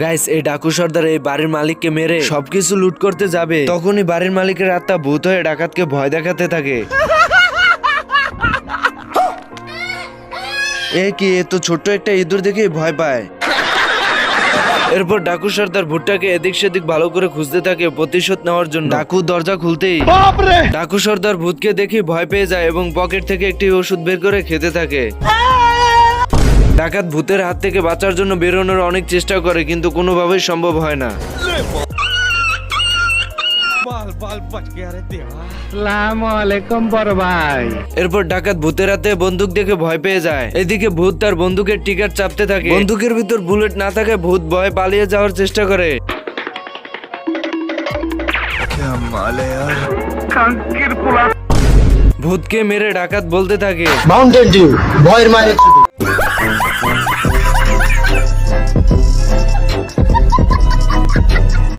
Guys এই ডাকু সর্দার এই বাড়ির মালিককে মেরে সবকিছু লুট করতে যাবে। তখনই বাড়ির মালিকের আত্মা ভূত হয়ে ডাকাতকে ভয় দেখাতে থাকে। এ কি এ তো ছোট্ট একটা ইঁদুর দেখে ভয় পায়। এরপর ডাকু সর্দার ভুট্টাকে এদিক সেদিক ভালো করে খুঁজতে থাকে প্রতিশোধ নেওয়ার জন্য। ডাকু দরজা খুলতেই ডাকু সর্দার ভূতকে দেখে ভয় পেয়ে যায় এবং পকেট থেকে একটি ওষুধ বের করে খেতে থাকে। ডাকাত ভূতের হাত থেকে বাঁচার জন্য বেরোনোর অনেক চেষ্টা করে কিন্তু কোনোভাবেই সম্ভব হয় না। এরপর ডাকাত ভূতের হাতে বন্দুক দেখে ভয় পেয়ে যায়। এদিকে ভূত তার বন্দুকের টিকার চাপতে থাকে। বন্দুকের ভিতর বুলেট না থাকে ভূত ভয় পালিয়ে যাওয়ার চেষ্টা করে। ভূতকে মেরে ডাকাত বলতে থাকে। মাউন্টেন ডিউ ভয়ের মায়ের